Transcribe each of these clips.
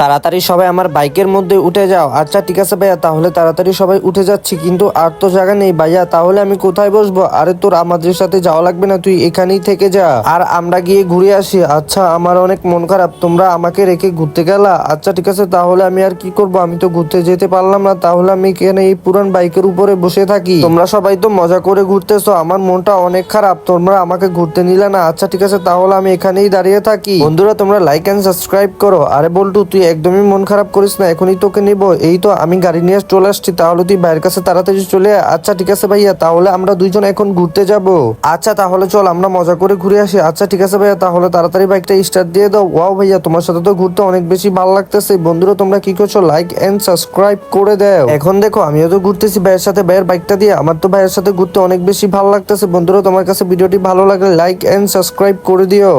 তাড়াতাড়ি সবাই আমার বাইকের মধ্যে উঠে যাও। আচ্ছা ঠিক আছে ভাইয়া, তাহলে তাড়াতাড়ি সবাই উঠে যাচ্ছি, কিন্তু আর তো জায়গা নেই ভাইয়া, তাহলে আমি কোথায় বসবো? আরে তোর আমাদের সাথে যাওয়া লাগবে না, তুই এখানেই থেকে যা। আর আমরা গিয়ে ঘুরে আসি। আচ্ছা আমার অনেক মন খারাপ, তোমরা আমাকে রেখে ঘুরতে গেলা? আচ্ছা ঠিক আছে, তাহলে আমি আর কি করব? আমি তো ঘুরতে যেতে পারলাম না, তাহলে আমি এখানে এই পুরান বাইকের উপরে বসে থাকি। তোমরা সবাই তো মজা করে ঘুরতেছো, আমার মনটা অনেক খারাপ, তোমরা আমাকে ঘুরতে নিলে না। আচ্ছা ঠিক আছে, তাহলে আমি এখানেই দাঁড়িয়ে থাকি। বন্ধুরা, তোমরা লাইক এন্ড সাবস্ক্রাইব করো। আরে বল্টু, তুই একদমই মন খারাপ করিস না, এখনই তোকে নিব। এই তো, আমি গাড়ি নিয়ে চলে আসছি, তাহলে তুই ভাইয়ের কাছে তাড়াতাড়ি চলে। আচ্ছা ঠিক আছে ভাইয়া, তাহলে আমরা দুইজন এখন ঘুরতে যাব। আচ্ছা তাহলে চল, আমরা মজা করে ঘুরে আসি। আচ্ছা ঠিক আছে ভাইয়া, তাহলে তাড়াতাড়ি বাইকটা স্টার্ট দিয়ে দাও। ওয়াও ভাইয়া, তোমার সাথে তো ঘুরতে অনেক বেশি ভালো লাগতেছে। বন্ধুরা, তোমরা কি করছ? লাইক এন্ড সাবস্ক্রাইব করে দাও। এখন দেখো, আমিও তো ঘুরতেছি ভাইয়ের সাথে, ভাইয়ের বাইকটা দিয়ে। আমার তো ভাইয়ের সাথে ঘুরতে অনেক বেশি ভালো লাগতেছে। বন্ধুরা, তোমার কাছে ভিডিওটি ভালো লাগলে লাইক এন্ড সাবস্ক্রাইব করে দিও।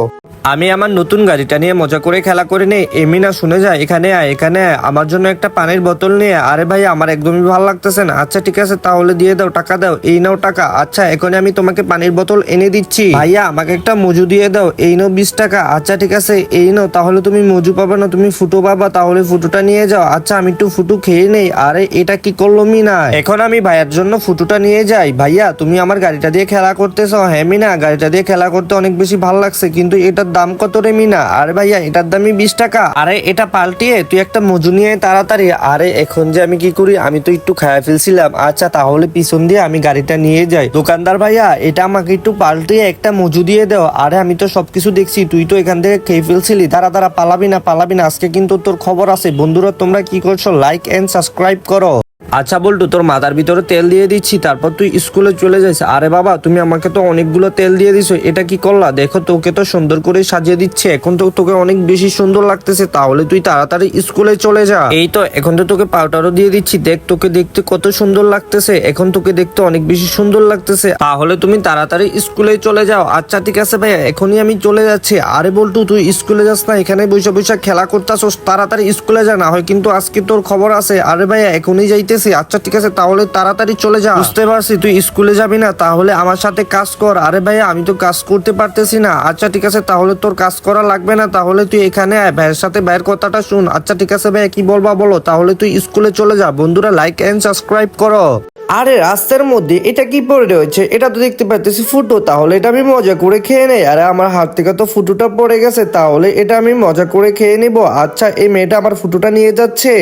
আমি আমার নতুন গাড়িটা নিয়ে মজা করে খেলা করে নেই। এমনি না শুনে যায় এখানে আয় এখানে আয়। আমার জন্য একটা পানির বোতল নিয়ে আরে ভাই, আমার একদমই ভালো লাগতেছে না। আচ্ছা ঠিক আছে, তাহলে দিয়ে দাও, টাকা দাও। এই নাও টাকা। আচ্ছা এখন আমি তোমাকে পানির বোতল এনে দিচ্ছি। ভাইয়া, আমাকে একটা মজু দিয়ে দাও। এই নাও বিশ টাকা। আচ্ছা ঠিক আছে, এই নাও। তাহলে তুমি মজু পাবে না, তুমি ফুটো পাবা। তাহলে ফুটোটা নিয়ে যাও। আচ্ছা আমি একটু ফুটো খেয়ে নেই। আরে, এটা কি করল মিনা? এখন আমি ভাইয়ার জন্য ফুটোটা নিয়ে যাই। ভাইয়া, তুমি আমার গাড়িটা দিয়ে খেলা করতেছো। হ্যাঁ মিনা, গাড়িটা দিয়ে খেলা করতে অনেক বেশি ভালো লাগছে, কিন্তু এটার দাম কত রে মিনা? আরে ভাইয়া, এটার দামই বিশ টাকা। আরে, এটা পাল্টিয়ে তুই একটা মজু নিয়ে তাড়াতাড়ি। আরে, এখন যে আমি কি করি? আমি তো একটু খায়া ফেলছিলাম। আচ্ছা তাহলে পিছন দিয়ে আমি গাড়িটা নিয়ে যাই। দোকানদার ভাইয়া, এটা আমাকে একটু পাল্টিয়ে একটা মজু দিয়ে দাও। আরে, আমি তো সবকিছু দেখছি। তুই তো এখান থেকে খেয়ে ফেলছিলি। তারা তারা পালাবি না পালাবি না। আজকে কিন্তু তোর খবর আছে। বন্ধুরা, তোমরা কি করছ? লাইক এন্ড সাবস্ক্রাইব করো। আচ্ছা বল্টু, তোর মাথার ভিতরে তেল দিয়ে দিচ্ছি, তারপর তুই স্কুলে চলে যাইস। আরে বাবা, তুমি আমাকে তো অনেকগুলো তেল দিয়ে দিছো, এটা কি করলা? দেখো, তোকে তো সুন্দর করে সাজিয়ে দিচ্ছে, এখন তো তোকে অনেক বেশি সুন্দর লাগতেছে, তাহলে তুই তাড়াতাড়ি স্কুলে চলে যা। এই তো, এখন তো তোকে পাউডারও দিয়ে দিচ্ছি, দেখ তোকে দেখতে কত সুন্দর লাগতেছে, এখন তোকে দেখতে অনেক বেশি সুন্দর লাগতেছে। তাহলে তুমি তাড়াতাড়ি স্কুলে চলে যাও। আচ্ছা ঠিক আছে ভাইয়া, এখনই আমি চলে যাচ্ছি। আরে বল্টু, তুই স্কুলে যাস না, এখানে বসে বসে খেলা করতেছস, তাড়াতাড়ি স্কুলে যা, না হয় কিন্তু আজকে তোর খবর আছে। আরে ভাইয়া, এখনই যাইতেছি আচ্ছা ঠিক আছে, তাহলে তাড়াতাড়ি চলে যা। বুঝতে পারছি, তুই স্কুলে যাবি না, তাহলে আমার সাথে কাজ কর। আরে ভাই আমি তো কাজ করতে পারতেছি না। আচ্ছা ঠিক আছে, তাহলে তোর কাজ করা লাগবে না, তাহলে তুই এখানে আয়। ভাইয়ের সাথে ভাইয়ের কথাটা শুন। আচ্ছা ঠিক আছে ভাইয়া, কি বলবা বলো? তাহলে তুই স্কুলে চলে যা। বন্ধুরা লাইক এন্ড সাবস্ক্রাইব করো। আরে, রাস্তার মধ্যে এটা কি পড়ে রয়েছে? এটা তো দেখতে পাচ্ছি ফুটো, তাহলে এটা আমি মজা করে খেয়ে নেই। আরে, আমার হাত থেকে তো ফুটোটা পড়ে গেছে, তাহলে এটা আমি মজা করে খেয়ে নিব। আচ্ছা এই মেয়েটা আমার ফুটোটা নিয়ে যাচ্ছে।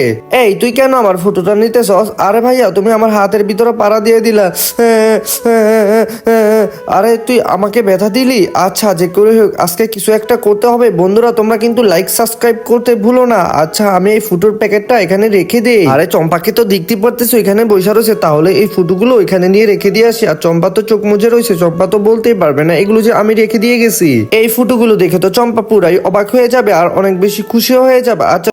এই, তুই কেন আমার ফুটোটা নিতে সস আরে ভাইয়া, তুমি আমার হাতের ভিতরে পাড়া দিয়ে দিলা। আরে, তুই আমাকে ব্যথা দিলি? আচ্ছা যে করে হোক, আজকে কিছু একটা করতে হবে। বন্ধুরা, তোমরা কিন্তু লাইক সাবস্ক্রাইব করতে ভুলো না। আচ্ছা আমি এই ফুটোর প্যাকেটটা এখানে রেখে দিই। আরে, চম্পাকে তো দেখতে পারতেছো, এখানে বসে রয়েছে, তাহলে এই ফুটোগুলো এখানে নিয়ে রেখে দিয়ে আসি। আর চম্পা তো চোখ মুজে রয়েছে চম্পা তো বলতেই পারবে না এগুলো যে আমি রেখে দিয়ে গেছি। এই ফুটোগুলো দেখে তো চম্পা পুরাই অবাক হয়ে যাবে আর অনেক বেশি খুশিও হয়ে যাবে। আচ্ছা